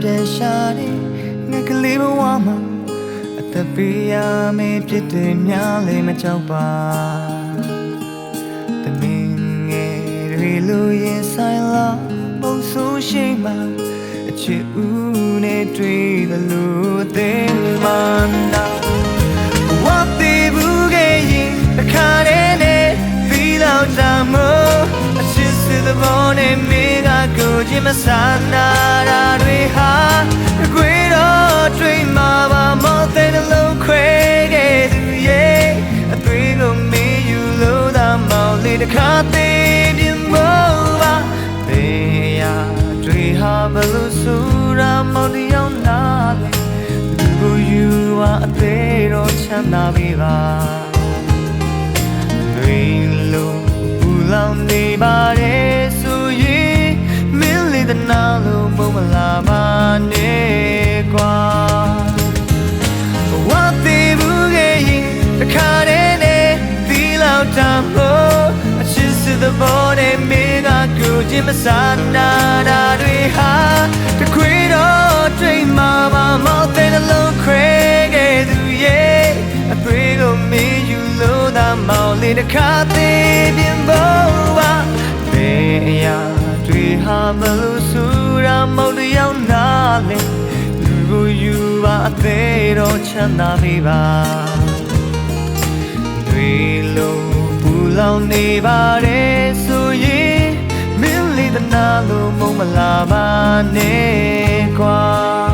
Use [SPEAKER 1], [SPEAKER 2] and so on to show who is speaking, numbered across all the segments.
[SPEAKER 1] ပြန်ရှာတယ်ငါကလေးဘဝမှာအသက်ပေးရမယ့်ဖြစ်တယ်များလေမကြောက်ပါတမင်ငယ်တွေလိုရင်ဆိုင်လာပုံဆိုးရှိမှအချစ်ဦးနဲ့တွေ့သလိုအသေးမှနာ င်မဆန္ဒတာတွေဟာအကွေတော့တွေ့မှာပါမောတဲ့လုံးခွဲခဲ့သူရဲ့အသွေးကိုမေးယူလို့သာမောင်လေးတခါသေးပြမောပါဘေးရတွေ့ဟာဘလို့ဆူရာမောင်တယောက်နာလေကိုယူဝအသေးတော့ချမ်းသာပြီပါတွေလုံးဘူးလောင်နေပါတယ် ချစ်စစ်တဲ့ဘောနဲ့မင်းကကိုချင်းမဆန္ဒတာတွေဟာတခွေတော့တွေ့မှာပါမောက်တဲ့နှလုံးခွဲခဲ့သူရဲ့အသွေးကိုမင်းယူလို့သာမောင်လေးတစ်ခါသေးပြင်ဖို့ပါဘယ်အရာတွေဟာမလို့ဆူရာမောင်တယောက်နာလေလူကိုယူပါအသေးတော့ချမ်းသာပြီပါတွေလုံးပူ လောင်နေပါတယ်ဆိုရင်မင်းလေးတနာလို့မုံမလာပါနဲ့ကွာ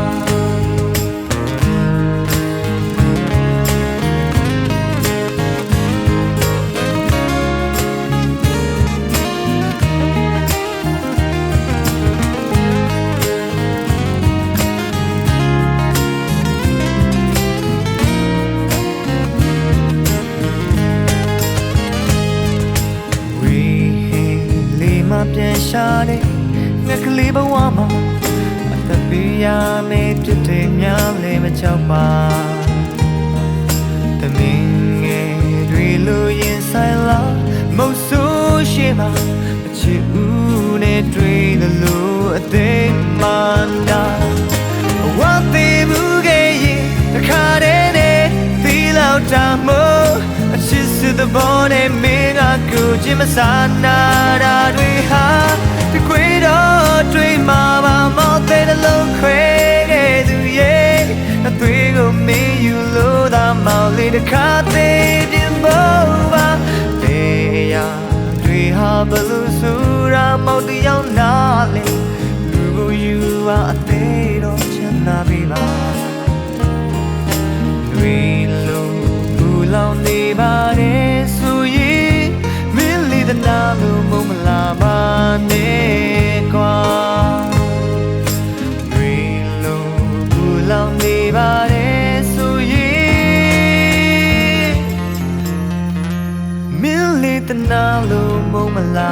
[SPEAKER 1] ပြန်ရှာတယ်ငါကလေးဘဝမှာအသက်ပေးရမယ့်ဖြစ်တယ်များလည်းမချောက်ပါတမင်ငယ်တွေလိုရင်ဆိုင်လာမဟုတ်ဆိုရှိမှအချစ်ဦးနဲ့တွေ့သလိုအသေးမှန်တာဝတ်သေးဘူးခဲ့ရင်တခါတည်းနဲ့သီလောက်တာမို့အချစ်စစ်တဲ့ဘောနဲ့မင်း တစ်ခါသေးပြင်ဖို့ပါဘေးရတွေဟာဘလို့ဆူရာမောင်တယောက်နာလေလူကိုယူပါအသေးတော့ချမ်းသာပြီပါတွေလုံးဘူးလောင်နေပါတယ်ဆိုရင်မင်းလေးတနာလို့မုံမလာပါနဲ့ နာလို့မုံမလာ